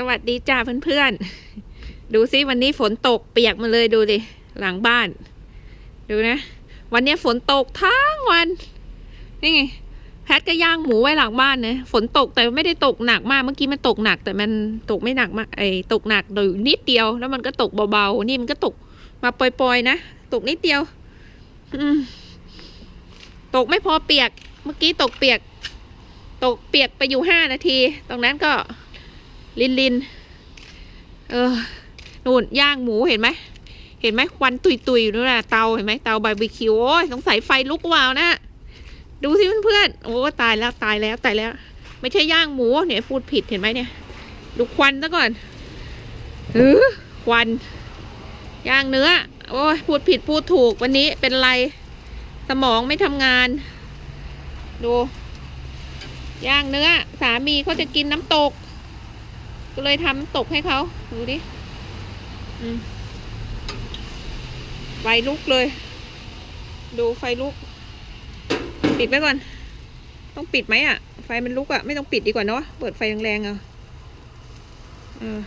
สวัสดีจ้าเพื่อนๆ ดูซิวันนี้ฝนตกเปียกมาเลยดูดิ หลังบ้าน ดูนะ วันนี้ฝนตกทั้งวัน นี่ไง แพทก็ย่างหมูไว้หลังบ้านนะฝนตกแต่ไม่ได้ตกหนักมาก เมื่อกี้มันตกหนัก แต่มันตกไม่หนักมากไอ้ตกหนักโดยนิดเดียว แล้วมันก็ตกเบาๆ นี่มันก็ตกมาปล่อยๆนะ ตกนิดเดียว อืม ตกไม่พอเปียก เมื่อกี้ตกเปียก ตกเปียกไปอยู่ห้านาที ตรงนั้นก็ ลินลินเออนู่นย่างหมูเห็นไหมเห็นไหมควันตุยตุยๆอยู่นู่นน่ะเตาเห็นไหมเตาบาร์บีคิวโอ้ยสงสัยไฟลุกวาวนะ ดูสิเพื่อนๆโอ้ตายแล้วตายแล้วตายแล้ว ไม่ใช่ย่างหมูเนี่ยพูดผิดเห็นไหมเนี่ย ดูควันซะก่อนเออควันย่างเนื้อ โอ้ยพูดผิดพูดถูกวันนี้เป็นไร สมองไม่ทำงาน ดู ย่างเนื้อ สามีเขาจะกินน้ำตก ก็เลยทำตกให้เขาดูดิไฟลุกเลย ดูไฟลุก ปิดไว้ก่อน ต้องปิดไหมอะ ไฟมันลุกอะ ไม่ต้องปิดดีกว่าเนาะเปิดไฟแรงๆอะเออ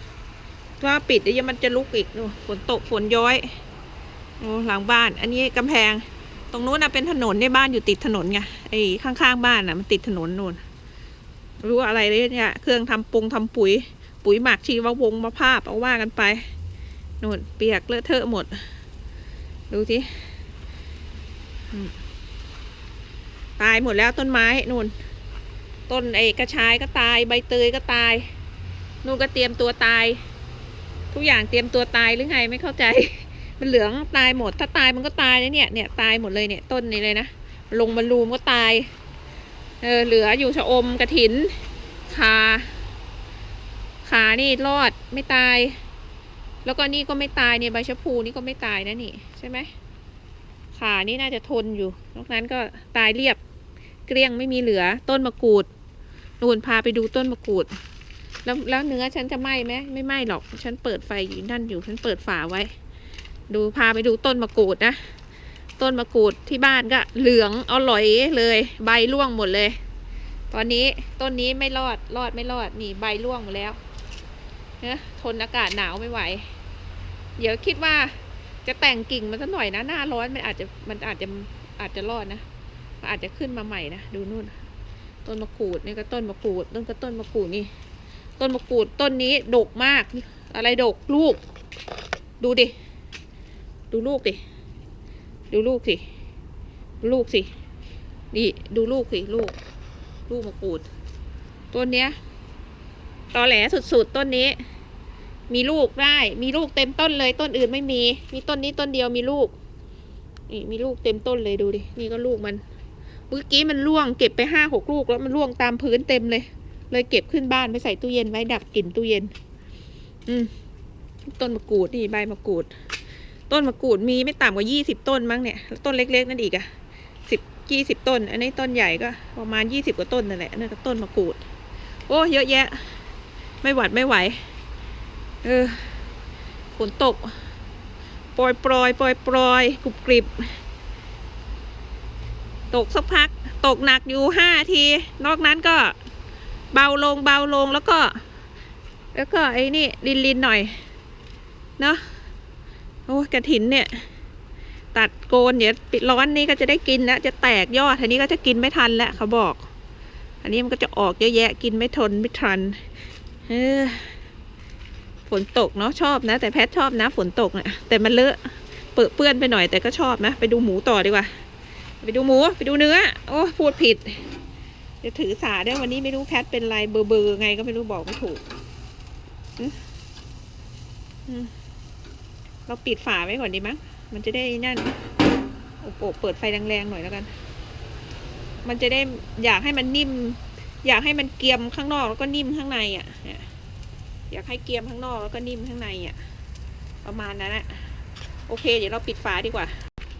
ถ้าปิดเดี๋ยวมันจะลุกอีกดูฝนตกฝนย้อยโอ้หลังบ้าน อันนี้กำแพง ตรงนู้นนะเป็นถนนในบ้านอยู่ติดถนนไงไอ้ข้างๆบ้านน่ะมันติดถนนนู่นรู้อะไรเลยเนี่ย เครื่องทำปรุงทำปุ๋ย ปุ๋ยหมักชีววงมาภาพเอาว่ากันไปนู่นเปียกเลอะเทอะหมด ดูสิตายหมดแล้วต้นไม้นู่น ต้นไอกระชายก็ตาย ใบเตยก็ตาย นู่นก็เตรียมตัวตาย ทุกอย่างเตรียมตัวตายหรือไงไม่เข้าใจ มันเหลืองตายหมด ถ้าตายมันก็ตายนะเนี่ยเนี่ยตายหมดเลยเนี่ยต้นนี้เลยนะลงบรรลูมก็ตาย เออเหลืออยู่ชะอมกระถินคา ขานี่รอดไม่ตาย แล้วก็นี่ก็ไม่ตายเนี่ยใบชะพูนี่ก็ไม่ตายนะนี่ใช่ไหมขานี่น่าจะทนอยู่ นอกนั้นก็ตายเรียบ เกลี้ยงไม่มีเหลือ ต้นมะกรูดนูนพาไปดูต้นมะกรูด แล้วแล้วเนื้อฉันจะไหม้ไหมไม่ไหม้หรอก ฉันเปิดไฟอยู่นั่นอยู่ ฉันเปิดฝาไว้ ดูพาไปดูต้นมะกรูดนะ ต้นมะกรูดที่บ้านก็เหลืองอร่อยเลย ใบร่วงหมดเลย ตอนนี้ต้นนี้ไม่รอด รอดไม่รอด นี่ใบร่วงหมดแล้ว นะทนอากาศหนาวไม่ไหว เดี๋ยวคิดว่าจะแต่งกิ่งมันสักหน่อยนะ หน้าร้อนมันอาจจะมันอาจจะอาจจะรอดนะมันอาจจะขึ้นมาใหม่นะ ดูนู่น ต้นมะกรูดนี่ก็ต้นมะกรูดต้นก็ต้นมะกรูดนี่ ต้นมะกรูดต้นนี้ดกมาก อะไรดกลูก ดูดิ ดูลูกดิ ดูลูกสิ ลูกสิ นี่ดูลูกสิลูก ลูกมะกรูด ต้นเนี้ย ตอแหลสุดๆต้นนี้ มีลูกได้ มีลูกเต็มต้นเลยต้นอื่นไม่มี มีต้นนี้ต้นเดียวมีลูกนี่มีลูกเต็มต้นเลยดูดินี่ก็ลูกมันเมื่อกี้มันร่วงเก็บไปห้าหกลูกแล้วมันร่วงตามพื้นเต็มเลย เลยเก็บขึ้นบ้านไปใส่ตู้เย็นไว้ดับกลิ่นตู้เย็น อืมต้นมะกรูดนี่ใบมะกรูด ต้นมะกรูดมีไม่ต่ำกว่ายี่สิบต้นมั้งเนี่ยแล้วต้นเล็ก ๆ นั่นอีกอะสิบยี่สิบต้น อันนี้ต้นใหญ่ก็ประมาณยี่สิบกว่าต้นนั่นแหละนั่นก็ต้นมะกรูด โอ้เยอะแยะ ไม่หวัดไม่ไหว เออฝนตกปล่อยปลอยปล่อยปลอยกรุบกริบ ตกสักพัก ตกหนักอยู่ห้าที นอกนั้นก็เบาลงเบาลงแล้วก็ แล้วก็ไอ้นี่ลินลินหน่อย เนาะโอ้กระถินเนี่ย ตัดโกนเดี๋ยวปิดร้อนนี้ก็จะได้กินแล้วจะแตกยอดอันนี้ก็จะกินไม่ทันแล้วเขาบอก อันนี้มันก็จะออกเยอะแยะกินไม่ทนไม่ทัน เออฝนตกเนาะชอบนะ แต่แพทชอบนะ ฝนตกเนะี่ยแต่มันเลอะเปื้อนเปื้อนไปหน่อยแต่ก็ชอบนะ ไปดูหมูต่อดีกว่า ไปดูหมูไปดูเนื้อ โอ้พูดผิดจะถือสาได้วันนี้ไม่รู้แพทเป็นไรเบอร์เบอร์ไงก็ไม่รู้บอกไม่ถูกเราปิดฝาไว้ก่อนดีมั้งมันจะได้นั่นโอ้โหเปิดไฟแรงๆหน่อยแล้วกัน มันจะได้อยากให้มันนิ่ม อยากให้มันเกรียมข้างนอกแล้วก็นิ่มข้างในอะเนี่ยอยากให้เกรียมข้างนอกแล้วก็นิ่มข้างในอะ ประมาณนั้นแหละโอเค เดี๋ยวเราปิดฝาดีกว่า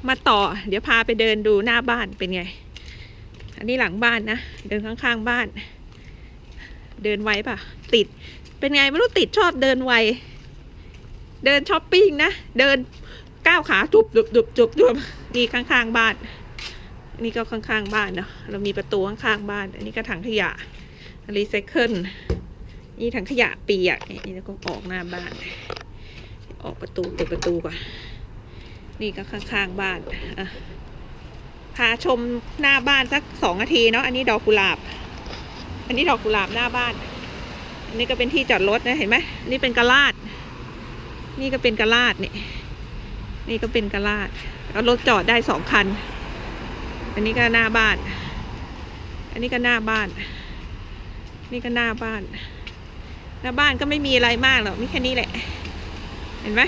มาต่อ เดี๋ยวพาไปเดินดูหน้าบ้านเป็นไง อันนี้หลังบ้านนะ เดินข้างๆบ้าน เดินไวป่ะ ติด เป็นไงไม่รู้ติดชอบเดินไว เดินช้อปปิ้งนะ เดินก้าวขาจุบจุบจุบจุบจุบนี่ข้างๆบ้าน นี่ก็ข้างๆบ้านเนาะเรามีประตูข้างๆบ้าน อันนี้ก็ถังขยะรีไซเคิลนี่ถังขยะเปียกนี่แล้วก็ออกหน้าบ้าน ออกประตูเปิดประตูก่อนนี่ก็ข้างๆบ้านอะพาชมหน้าบ้านสักสองนาทีเนาะอันนี้ดอกกุหลาบ อันนี้ดอกกุหลาบหน้าบ้าน อันนี้ก็เป็นที่จอดรถนะเห็นไหมนี่เป็นกระลาด นี่ก็เป็นกระลาดนี่นี่ก็เป็นกระลาดแล้วรถจอดได้สองคัน อันนี้ก็หน้าบ้าน อันนี้ก็หน้าบ้าน นี่ก็หน้าบ้าน หน้าบ้านก็ไม่มีอะไรมากหรอกมีแค่นี้แหละ เห็นไหม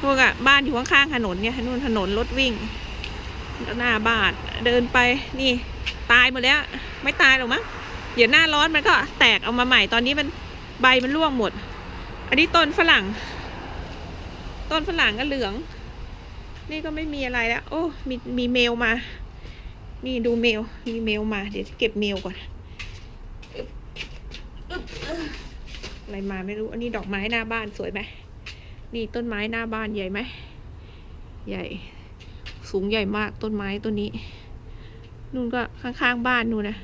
พวกอะบ้านอยู่ข้างๆถนนเนี่ยนู่นถนนรถวิ่งก็หน้าบ้านเดินไปนี่ตายหมดแล้ว ไม่ตายหรอกมั้งเดี๋ยวหน้าร้อนมันก็แตกเอามาใหม่ตอนนี้มันใบมันร่วงหมด อันนี้ต้นฝรั่ง ต้นฝรั่งก็เหลือง นี่ก็ไม่มีอะไรแล้ว โอ้มีมีเมลมา นี่ดูเมล มีเมลมา เดี๋ยวเก็บเมลก่อน อะไรมาไม่รู้ อันนี้ดอกไม้หน้าบ้านสวยไหม นี่ต้นไม้หน้าบ้านใหญ่ไหม ใหญ่ สูงใหญ่มากต้นไม้ต้นนี้ นู่นก็ข้างๆบ้านนู่นนะ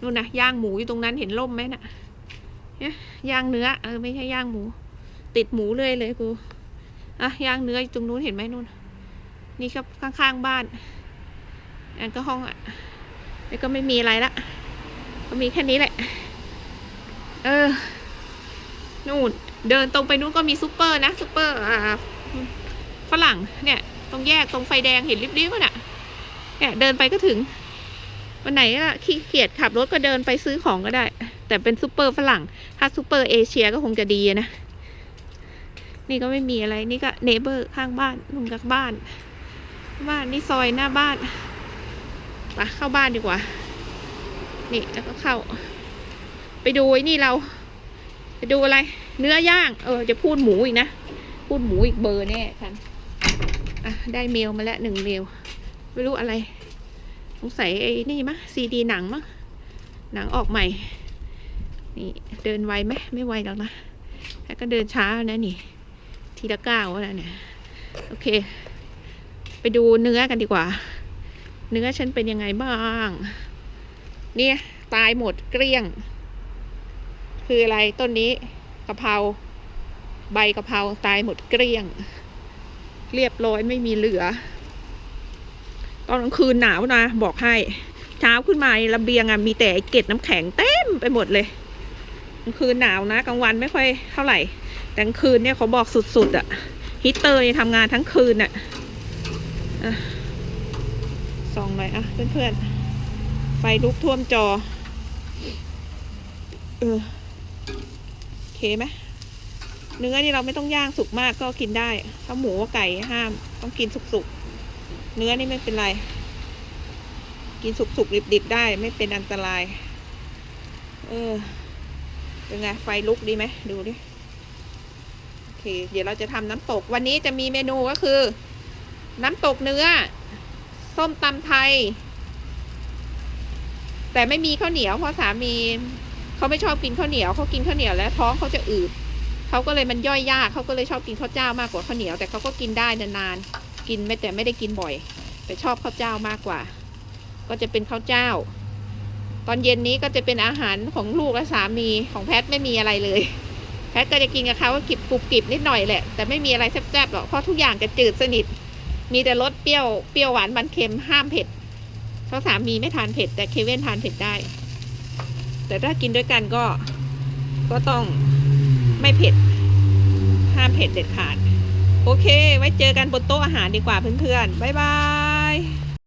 นู่นนะย่างหมูอยู่ตรงนั้นเห็นร่มไหมนะ่ะเนี่ยย่างเนื้อ เออไม่ใช่ย่างหมู ติดหมูเลยเลยกู อะย่างเนื้ออยู่ตรงนู้นเห็นไหมนู่น นี่ก็ข้างๆบ้าน อันก็ห้องอะแล้วก็ไม่มีอะไรละ ก็มีแค่นี้แหละ เออ นู่น เดินตรงไปนู้นก็มีซูเปอร์นะซูเปอร์อ่าฝรั่ง เนี่ย ตรงแยกตรงไฟแดงเห็นริบๆน่ะ เนี่ย เดินไปก็ถึง วันไหนก็ขี้เกียจขับรถก็เดินไปซื้อของก็ได้ แต่เป็นซูเปอร์ฝรั่ง ถ้าซูเปอร์เอเชียก็คงจะดีนะ นี่ก็ไม่มีอะไร นี่ก็เนเบอร์ข้างบ้านลุงกับบ้าน บ้านนี่ซอยหน้าบ้าน ไปเข้าบ้านดีกว่า นี่แล้วก็เข้า ไปดูไอ้นี่เรา ไปดูอะไร เนื้อย่างเออ จะพูดหมูอีกนะ พูดหมูอีกเบอร์แน่ฉันอะได้เมลมาแล้วหนึ่งเมล ไม่รู้อะไร สงสัยไอ้นี่มะซีดีหนังมะหนังออกใหม่ นี่เดินไวไหมไม่ไวหรอกนะแล้วก็เดินช้านะนี่ ทีละก้าวนะเนี่ย โอเค ไปดูเนื้อกันดีกว่า เนื้อฉันเป็นยังไงบ้าง เนี่ยตายหมดเกลี้ยง คืออะไรต้นนี้กะเพราใบกะเพราตายหมดเกลี้ยง เรียบร้อยไม่มีเหลือ ตอนกลางคืนหนาวนะ บอกให้ เช้าขึ้นมาระเบียงอะมีแต่เกล็ดน้ำแข็งเต็มไปหมดเลยกลางคืนหนาวนะกลางวันไม่ค่อยเท่าไหร่ แต่กลางคืนเนี่ยเขาบอกสุดๆอะฮีตเตอร์นี่ทำงานทั้งคืนอะอะ ส่องหน่อยอะเพื่อนๆ ไฟลุกท่วมจอ เออโอเคไหมเนื้อนี่เราไม่ต้องย่างสุกมากก็กินได้ถ้าหมูไก่ห้ามต้องกินสุกๆ เนื้อนี่ไม่เป็นไร กินสุกๆดิบๆได้ไม่เป็นอันตราย เออเป็นไงไฟลุกดีไหมดูดิโอเค เดี๋ยวเราจะทำน้ำตก วันนี้จะมีเมนูก็คือ น้ำตกเนื้อ ส้มตำไทย แต่ไม่มีข้าวเหนียวเพราะสามีเขาไม่ชอบกินข้าวเหนียวเขากินข้าวเหนียวแล้วท้องเขาจะอืดเขาก็เลยมันย่อยยากเขาก็เลยชอบกินข้าวเจ้ามากกว่าข้าวเหนียวแต่เขาก็กินได้นานๆกินไม่แต่ไม่ได้กินบ่อย แต่ชอบข้าวเจ้ามากกว่า ก็จะเป็นข้าวเจ้า ตอนเย็นนี้ก็จะเป็นอาหารของลูกและสามีของแพทไม่มีอะไรเลย แพทก็จะกินกับเขาก็กิบกรุบกริบนิดหน่อยแหละแต่ไม่มีอะไรแซ่บๆหรอกเพราะทุกอย่างจะจืดสนิท มีแต่รสเปรี้ยวเปรี้ยวหวานมันเค็มห้ามเผ็ดเพราสามีไม่ทานเผ็ด แต่เคเว่นทานเผ็ดได้ แต่ถ้ากินด้วยกันก็ก็ต้องไม่เผ็ด ห้ามเผ็ดเด็ดขาด โอเค ไว้เจอกันบนโต๊ะอาหารดีกว่าเพื่อนๆบ๊ายบาย